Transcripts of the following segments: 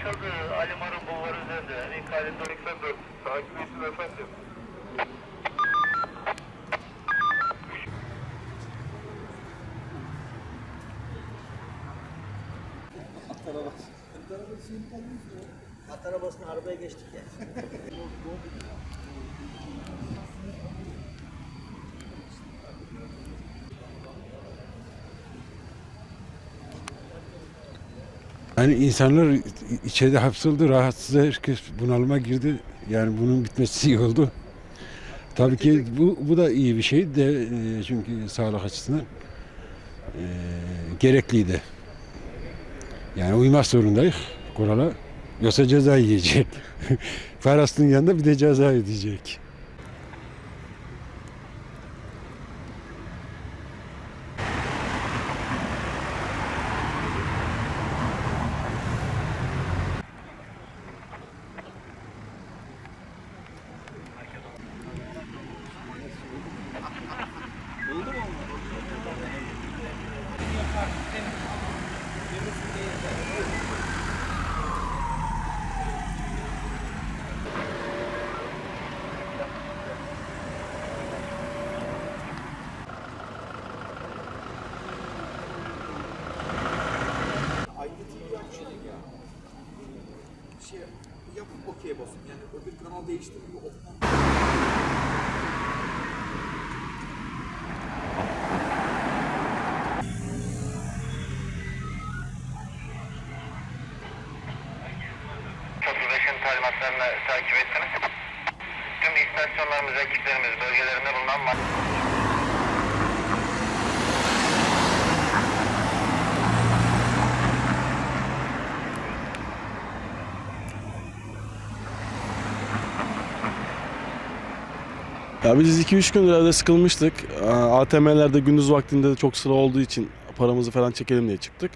anlaşıldı. Ali Mar'ın bulvarı üzerinde. İnkal 84. Takip etsin efendim. At arabasına arabaya geçtik ya. Yani insanlar içeride hapsoldu, rahatsız herkes bunalıma girdi. Yani bunun bitmesi iyi oldu. Tabii ki bu, bu da iyi bir şey de e, çünkü sağlık açısından e, gerekliydi. Yani uymak zorundayız kurala. Yoksa ceza yiyecek. Parasının yanında bir de ceza ödeyecek. Şey yapıp okey basın. Yani öbür kanal değiştirmiyor. Talimatlarını takip ettiniz. Tüm istasyonlarımız, ekiplerimiz bölgelerinde bulunan. Ya biz 2-3 gündür evde sıkılmıştık. ATM'lerde gündüz vaktinde de çok sıra olduğu için paramızı falan çekelim diye çıktık.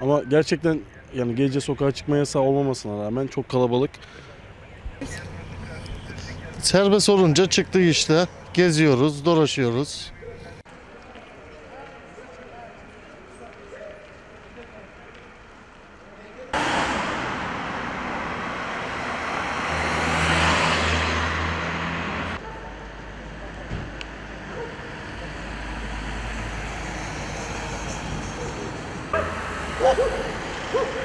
Ama gerçekten yani gece sokağa çıkma yasağı olmamasına rağmen çok kalabalık. Serbest olunca çıktık işte. Geziyoruz, dolaşıyoruz. Woo!